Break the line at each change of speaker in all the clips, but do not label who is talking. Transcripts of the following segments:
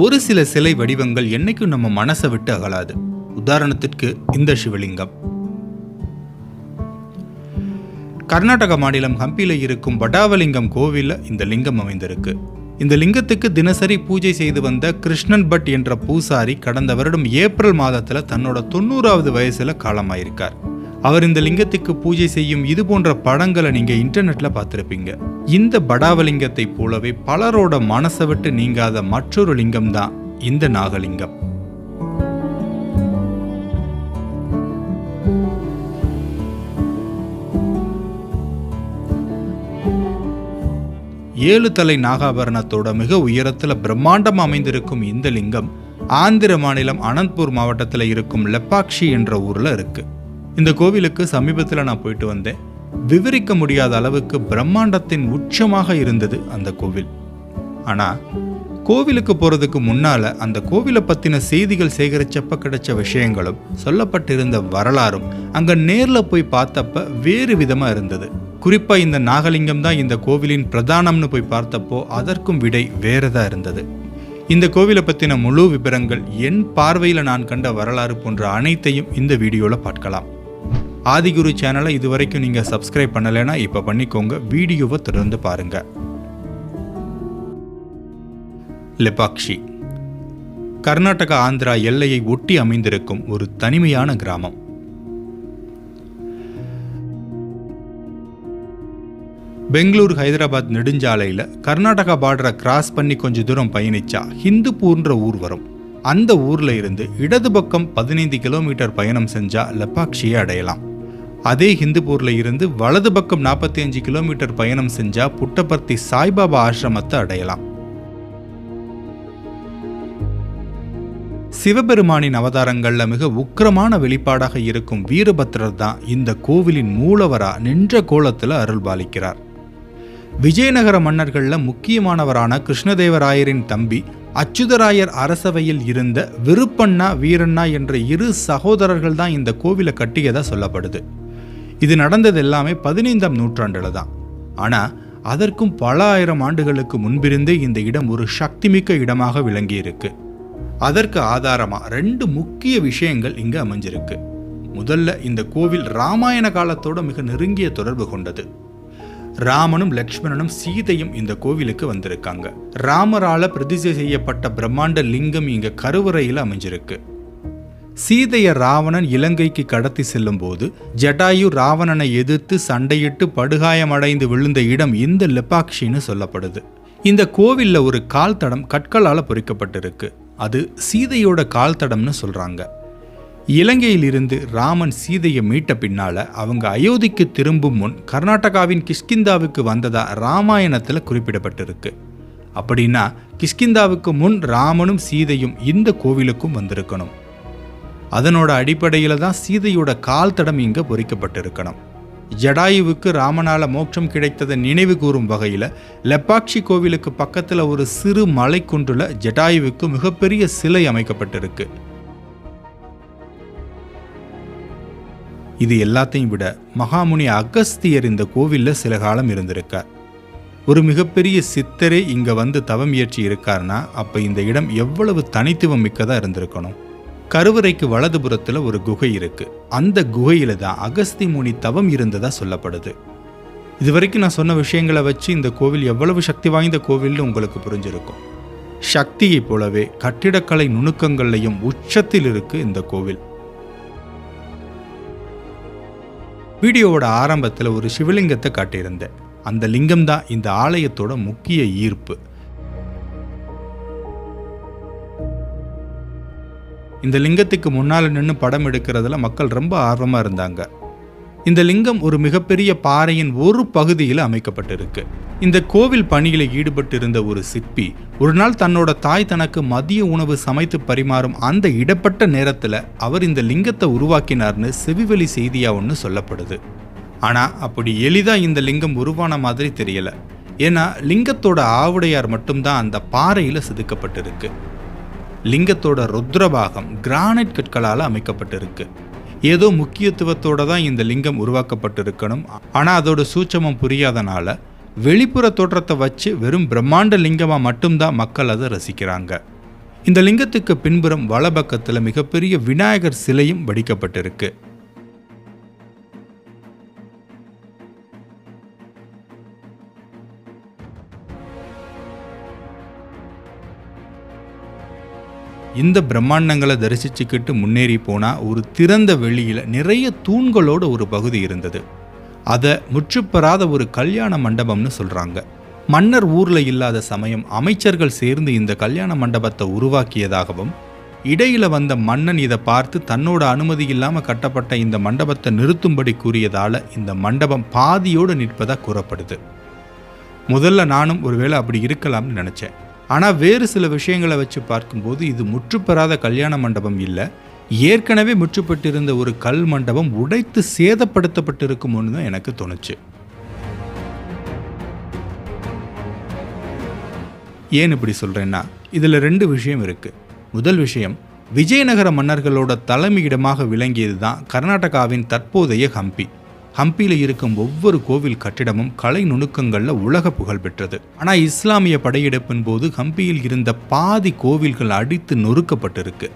ஒரு சில சிலை வடிவங்கள் என்னைக்கும் நம்ம மனசை விட்டு அகலாது. உதாரணத்திற்கு இந்த சிவலிங்கம். கர்நாடக மாநிலம் ஹம்பியில் இருக்கும் வடாவலிங்கம் கோவிலில் இந்த லிங்கம் அமைந்திருக்கு. இந்த லிங்கத்துக்கு தினசரி பூஜை செய்து வந்த கிருஷ்ணன் பட் என்ற பூசாரி கடந்த வருடம் ஏப்ரல் மாதத்தில் தன்னோட தொண்ணூறாவது வயசில் காலமாயிருக்கார். அவர் இந்த லிங்கத்துக்கு பூஜை செய்யும் இது போன்ற படங்களை நீங்க இன்டர்நெட்ல பார்த்துருப்பீங்க. இந்த படாவலிங்கத்தை போலவே பலரோட மனசை விட்டு நீங்காத மற்றொரு லிங்கம் தான் இந்த நாகலிங்கம். ஏழு தலை நாகாபரணத்தோட மிக உயரத்துல பிரம்மாண்டம் அமைந்திருக்கும் இந்த லிங்கம் ஆந்திர மாநிலம் அனந்த்பூர் மாவட்டத்தில் இருக்கும் லெப்பாக்ஷி என்ற ஊரில் இருக்குது இந்த கோவிலுக்கு சமீபத்தில் நான் போயிட்டு வந்தேன். விவரிக்க முடியாத அளவுக்கு பிரம்மாண்டத்தின் உச்சமாக இருந்தது அந்த கோவில். ஆனால் கோவிலுக்கு போகிறதுக்கு முன்னால அந்த கோவிலை பற்றின செய்திகள் சேகரிச்சப்ப கிடைச்ச விஷயங்களும் சொல்லப்பட்டிருந்த வரலாறும் அங்கே நேரில் போய் பார்த்தப்ப வேறு விதமாக இருந்தது. குறிப்பாக இந்த நாகலிங்கம் தான் இந்த கோவிலின் பிரதானம்னு போய் பார்த்தப்போ அதற்கும் விடை வேறதா இருந்தது. இந்த கோவிலை பற்றின முழு விவரங்கள் என் பார்வையில் நான் கண்ட வரலாறு போன்ற அனைத்தையும் இந்த வீடியோவில் பார்க்கலாம். ஆதிகுரு சேனலை இதுவரைக்கும் நீங்கள் சப்ஸ்கிரைப் பண்ணலைன்னா இப்போ பண்ணிக்கோங்க. வீடியோவை தொடர்ந்து பாருங்கள் லெபாக்ஷி. கர்நாடகா ஆந்திரா எல்லையை ஒட்டி அமைந்திருக்கும் ஒரு தனிமையான கிராமம். பெங்களூர் ஹைதராபாத் நெடுஞ்சாலையில் கர்நாடகா பார்டரை கிராஸ் பண்ணி கொஞ்ச தூரம் பயணிச்சா ஹிந்துப்பூர்ன்ற ஊர் வரும். அந்த ஊரில் இருந்து இடது பக்கம் பதினைந்து கிலோமீட்டர் பயணம் செஞ்சால் லெப்பாக்ஷியை அடையலாம். அதே ஹிந்துப்பூரில் இருந்து வலது பக்கம் நாற்பத்தி அஞ்சு கிலோமீட்டர் பயணம் செஞ்சால் புட்டபர்த்தி சாய்பாபா ஆசிரமத்தை அடையலாம். சிவபெருமானின் அவதாரங்களில் மிக உக்கிரமான வெளிப்பாடாக இருக்கும் வீரபத்ரர் தான் இந்த கோவிலின் மூலவரா நின்ற கோலத்தில் அருள்பாலிக்கிறார் விஜயநகர மன்னர்களில் முக்கியமானவரான கிருஷ்ணதேவராயரின் தம்பி அச்சுதராயர் அரசவையில் இருந்த விருப்பண்ணா வீரண்ணா என்ற இரு சகோதரர்கள் தான் இந்த கோவிலை கட்டியதாக சொல்லப்படுது. இது நடந்தது எல்லாமே பதினைந்தாம் நூற்றாண்டில் தான். ஆனால் அதற்கும் பல ஆயிரம் ஆண்டுகளுக்கு முன்பிருந்தே இந்த இடம் ஒரு சக்திமிக்க இடமாக விளங்கியிருக்கு. அதற்கு ஆதாரமாக ரெண்டு முக்கிய விஷயங்கள் இங்கு அமைஞ்சிருக்கு. முதல்ல இந்த கோவில் ராமாயண காலத்தோட மிக நெருங்கிய தொடர்பு கொண்டது. ராமனும் லக்ஷ்மணனும் சீதையும் இந்த கோவிலுக்கு வந்திருக்காங்க. ராமரால பிரதிஷ்டை செய்யப்பட்ட பிரம்மாண்ட லிங்கம் இங்க கருவறையில் அமைஞ்சிருக்கு. சீதைய ராவணன் இலங்கைக்கு கடத்தி செல்லும் போது ஜட்டாயு ராவணனை எதிர்த்து சண்டையிட்டு படுகாயமடைந்து விழுந்த இடம் இந்த லெப்பாக்ஷின்னு சொல்லப்படுது. இந்த கோவில்ல ஒரு கால் தடம் கற்களால் பொறிக்கப்பட்டிருக்கு. அது சீதையோட கால் தடம்னு சொல்கிறாங்க இலங்கையிலிருந்து ராமன் சீதையை மீட்ட பின்னால அவங்க அயோத்திக்கு திரும்பும் முன் கர்நாடகாவின் கிஷ்கிந்தாவுக்கு வந்ததா ராமாயணத்தில் குறிப்பிடப்பட்டிருக்கு. அப்படின்னா கிஷ்கிந்தாவுக்கு முன் ராமனும் சீதையும் இந்த கோவிலுக்கும் வந்திருக்கணும். அதனோட அடிப்படையில் தான் சீதையோட கால் தடம் இங்கே பொறிக்கப்பட்டிருக்கணும். ஜடாயுவுக்கு ராமனால மோட்சம் கிடைத்ததை நினைவு கூறும் வகையில் லெப்பாட்சி கோவிலுக்கு பக்கத்தில் ஒரு சிறு மலைக்குன்றுல ஜடாயுவுக்கு மிகப்பெரிய சிலை அமைக்கப்பட்டிருக்கு. இது எல்லாத்தையும் விட மகாமுனி அகஸ்தியர் இந்த கோவிலில் சில காலம் இருந்திருக்கார். ஒரு மிகப்பெரிய சித்தரே இங்கே வந்து தவம் இயற்றி இருக்காருன்னா அப்போ இந்த இடம் எவ்வளவு தனித்துவம் மிக்கதாக இருந்திருக்கணும். கருவறைக்கு வலது புறத்தில் ஒரு குகை இருக்கு. அந்த குகையில தான் அகஸ்தி முனி தவம் இருந்ததா சொல்லப்படுது. இதுவரைக்கும் நான் சொன்ன விஷயங்களை வச்சு இந்த கோவில் எவ்வளவு சக்தி வாய்ந்த கோவில்னு உங்களுக்கு புரிஞ்சிருக்கும். சக்தியைப் போலவே கட்டிடக்கலை நுணுக்கங்கள்லையும் உச்சத்தில் இருக்கு இந்த கோவில். வீடியோவோட ஆரம்பத்தில் ஒரு சிவலிங்கத்தை காட்டியிருந்தேன். அந்த லிங்கம் தான் இந்த ஆலயத்தோட முக்கிய ஈர்ப்பு. இந்த லிங்கத்துக்கு முன்னால் நின்று படம் எடுக்கிறதுல மக்கள் ரொம்ப ஆர்வமாக இருந்தாங்க. இந்த லிங்கம் ஒரு மிகப்பெரிய பாறையின் ஒரு பகுதியில் அமைக்கப்பட்டிருக்கு. இந்த கோவில் பணியில் ஈடுபட்டிருந்த ஒரு சிற்பி ஒரு நாள் தன்னோட தாய் தனக்கு மதிய உணவு சமைத்து பரிமாறும் அந்த இடப்பட்ட நேரத்தில் அவர் இந்த லிங்கத்தை உருவாக்கினார்னு செவிவெளி செய்தியாக ஒன்று சொல்லப்படுது. ஆனால் அப்படி எளிதாக இந்த லிங்கம் உருவான மாதிரி தெரியலை. ஏன்னா லிங்கத்தோட ஆவுடையார் மட்டும்தான் அந்த பாறையில் செதுக்கப்பட்டிருக்கு. லிங்கத்தோட ருத்ரபாகம் கிரானைட் கற்களால் அமைக்கப்பட்டிருக்கு. ஏதோ முக்கியத்துவத்தோட தான் இந்த லிங்கம் உருவாக்கப்பட்டிருக்கணும். ஆனால் அதோட சூட்சமம் புரியாதனால வெளிப்புற தோற்றத்தை வச்சு வெறும் பிரம்மாண்ட லிங்கமாக மட்டும்தான் மக்கள் அதை ரசிக்கிறாங்க. இந்த லிங்கத்துக்கு பின்புறம் வலபக்கத்தில் மிகப்பெரிய விநாயகர் சிலையும் வடிக்கப்பட்டிருக்கு. இந்த பிரம்மாண்டங்களை தரிசிச்சுக்கிட்டு முன்னேறி போனால் ஒரு திறந்த வெளியில் நிறைய தூண்களோட ஒரு பகுதி இருந்தது. அதை முற்றுப்பெறாத ஒரு கல்யாண மண்டபம்னு சொல்கிறாங்க மன்னர் ஊரில் இல்லாத சமயம் அமைச்சர்கள் சேர்ந்து இந்த கல்யாண மண்டபத்தை உருவாக்கியதாகவும் இடையில வந்த மன்னன் இதை பார்த்து தன்னோட அனுமதி இல்லாமல் கட்டப்பட்ட இந்த மண்டபத்தை நிறுத்தும்படி கூறியதால இந்த மண்டபம் பாதியோடு நிற்பதாக கூறப்படுது. முதல்ல நானும் ஒருவேளை அப்படி இருக்கலாம்னு நினச்சேன். ஆனால் வேறு சில விஷயங்களை வச்சு பார்க்கும்போது இது முற்றுப்பெறாத கல்யாண மண்டபம் இல்லை. ஏற்கனவே முற்றுப்பட்டிருந்த ஒரு கல் மண்டபம் உடைத்து சேதப்படுத்தப்பட்டிருக்குமோன்னு தான் எனக்கு தோணுச்சு. ஏன் இப்படி சொல்கிறேன்னா இதில் ரெண்டு விஷயம் இருக்குது முதல் விஷயம் விஜயநகர மன்னர்களோட தலைமையிடமாக விளங்கியது தான் கர்நாடகாவின் தற்போதைய ஹம்பி ஹம்பியில் இருக்கும் ஒவ்வொரு கோவில் கட்டிடமும் கலை நுணுக்கங்களில் உலக புகழ் பெற்றது. ஆனால் இஸ்லாமிய படையெடுப்பின் போது ஹம்பியில் இருந்த பாதி கோவில்கள் அடித்து நொறுக்கப்பட்டிருக்கு.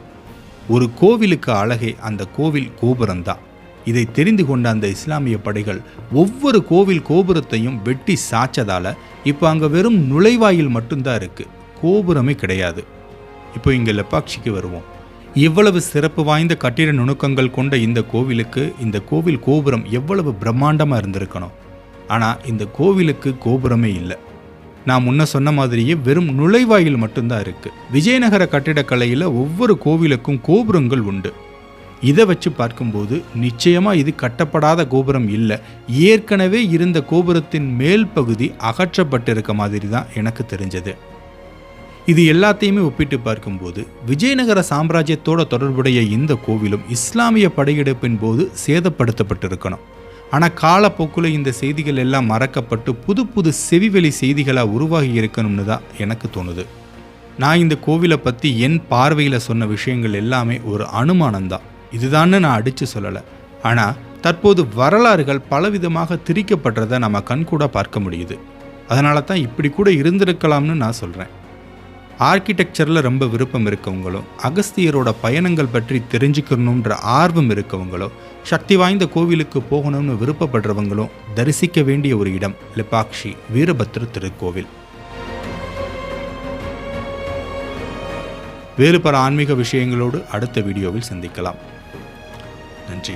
ஒரு கோவிலுக்கு அழகே அந்த கோவில் கோபுரம்தான். இதை தெரிந்து கொண்ட அந்த இஸ்லாமிய படைகள் ஒவ்வொரு கோவில் கோபுரத்தையும் வெட்டி சாச்சதால இப்போ அங்கே வெறும் நுழைவாயில் மட்டும்தான் இருக்கு. கோபுரமே கிடையாது. இப்போ இங்கே லெப்பாட்சிக்கு வருவோம். இவ்வளவு சிறப்பு வாய்ந்த கட்டிட நுணுக்கங்கள் கொண்ட இந்த கோவிலுக்கு இந்த கோவில் கோபுரம் எவ்வளவு பிரம்மாண்டமாக இருந்திருக்கணும். ஆனால் இந்த கோவிலுக்கு கோபுரமே இல்லை. நான் முன்ன சொன்ன மாதிரியே வெறும் நுழைவாயில் மட்டும்தான் இருக்குது விஜயநகர கட்டிடக்கலையில் ஒவ்வொரு கோவிலுக்கும் கோபுரங்கள் உண்டு. இதை வச்சு பார்க்கும்போது நிச்சயமாக இது கட்டப்படாத கோபுரம் இல்லை. ஏற்கனவே இருந்த கோபுரத்தின் மேல் பகுதி அகற்றப்பட்டிருக்க மாதிரி தான் எனக்கு தெரிஞ்சது. இது எல்லாத்தையுமே ஒப்பிட்டு பார்க்கும்போது விஜயநகர சாம்ராஜ்யத்தோட தொடர்புடைய இந்த கோவிலும் இஸ்லாமிய படையெடுப்பின் போது சேதப்படுத்தப்பட்டிருக்கணும். ஆனால் காலப்போக்கில் இந்த செய்திகள் எல்லாம் மறக்கப்பட்டு புது புது செவிவெளி செய்திகளாக உருவாகி இருக்கணும்னு தான் எனக்கு தோணுது. நான் இந்த கோவிலை பற்றி என் பார்வையில் சொன்ன விஷயங்கள் எல்லாமே ஒரு அனுமானம்தான் இதுதான்னு நான் அடித்து சொல்லலை. ஆனால் தற்போது வரலாறுகள் பலவிதமாக திரிக்கப்படுறதை நம்ம கண்கூட பார்க்க முடியுது. அதனால தான் இப்படி கூட இருந்திருக்கலாம்னு நான் சொல்கிறேன் ஆர்கிடெக்சரில் ரொம்ப விருப்பம் இருக்கவங்களும் அகஸ்தியரோட பயணங்கள் பற்றி தெரிஞ்சுக்கணுன்ற ஆர்வம் இருக்கவங்களோ சக்தி வாய்ந்த கோவிலுக்கு போகணும்னு விருப்பப்படுறவங்களும் தரிசிக்க வேண்டிய ஒரு இடம் லிபாக்ஷி வீரபத்ர திருக்கோவில். வேறு பல ஆன்மீக விஷயங்களோடு அடுத்த வீடியோவில் சந்திக்கலாம். நன்றி.